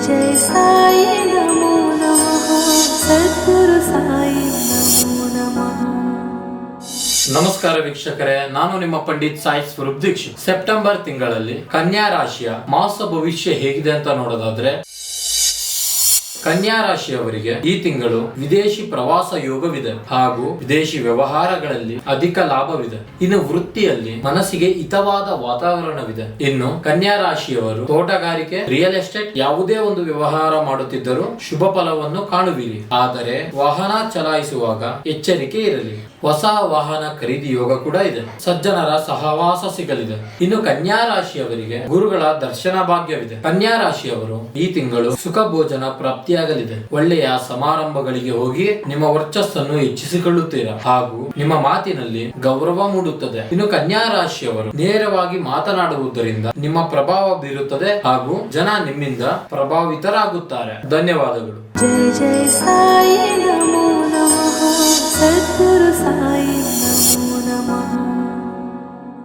जय साई नमो नमः सद्गुरु साई नमो नमः ನಮಸ್ಕಾರ ವೀಕ್ಷಕರೇ ನಾನು ನಿಮ್ಮ ಪಂಡಿತ್ ಸಾಯಿ ಸ್ವರೂಪ್ ದೀಕ್ಷಿತ್ ಸೆಪ್ಟೆಂಬರ್ ತಿಂಗಳಲ್ಲಿ ಕನ್ಯಾ ರಾಶಿಯ ಮಾಸ ಭವಿಷ್ಯ ಹೇಗಿದೆ ಅಂತ ನೋಡೋದಾದ್ರೆ ಕನ್ಯಾ ರಾಶಿಯವರಿಗೆ ಈ ತಿಂಗಳು ವಿದೇಶಿ ಪ್ರವಾಸ ಯೋಗವಿದೆ ಹಾಗೂ ವಿದೇಶಿ ವ್ಯವಹಾರಗಳಲ್ಲಿ ಅಧಿಕ ಲಾಭವಿದೆ. ಇನ್ನು ವೃತ್ತಿಯಲ್ಲಿ ಮನಸ್ಸಿಗೆ ಹಿತವಾದ ವಾತಾವರಣವಿದೆ. ಇನ್ನು ಕನ್ಯಾ ರಾಶಿಯವರು ತೋಟಗಾರಿಕೆ ರಿಯಲ್ ಎಸ್ಟೇಟ್ ಯಾವುದೇ ಒಂದು ವ್ಯವಹಾರ ಮಾಡುತ್ತಿದ್ದರೂ ಶುಭ ಫಲವನ್ನು ಕಾಣುವಿರಿ. ಆದರೆ ವಾಹನ ಚಲಾಯಿಸುವಾಗ ಎಚ್ಚರಿಕೆ ಇರಲಿ. ಹೊಸ ವಾಹನ ಖರೀದಿ ಯೋಗ ಕೂಡ ಇದೆ. ಸಜ್ಜನರ ಸಹವಾಸ ಸಿಗಲಿದೆ. ಇನ್ನು ಕನ್ಯಾ ರಾಶಿಯವರಿಗೆ ಗುರುಗಳ ದರ್ಶನ ಭಾಗ್ಯವಿದೆ. ಕನ್ಯಾ ರಾಶಿಯವರು ಈ ತಿಂಗಳು ಸುಖ ಭೋಜನ ಪ್ರಾಪ್ತಿಯಾಗಲಿದೆ ಒಳ್ಳೆಯ ಸಮಾರಂಭಗಳಿಗೆ ಹೋಗಿ ನಿಮ್ಮ ವರ್ಚಸ್ಸನ್ನು ಹೆಚ್ಚಿಸಿಕೊಳ್ಳುತ್ತೀರಾ? ಹಾಗೂ ನಿಮ್ಮ ಮಾತಿನಲ್ಲಿ ಗೌರವ ಮೂಡುತ್ತದೆ. ಇನ್ನು ಕನ್ಯಾ ರಾಶಿಯವರು ನೇರವಾಗಿ ಮಾತನಾಡುವುದರಿಂದ ನಿಮ್ಮ ಪ್ರಭಾವ ಬೀರುತ್ತದೆ ಹಾಗೂ ಜನ ನಿಮ್ಮಿಂದ ಪ್ರಭಾವಿತರಾಗುತ್ತಾರೆ. ಧನ್ಯವಾದಗಳು. ಜಯ ಜಯ ಸಾಯಿ ನಮೋ. ನಮಃ ಸದ್ಗುರು ಸಾಯಿ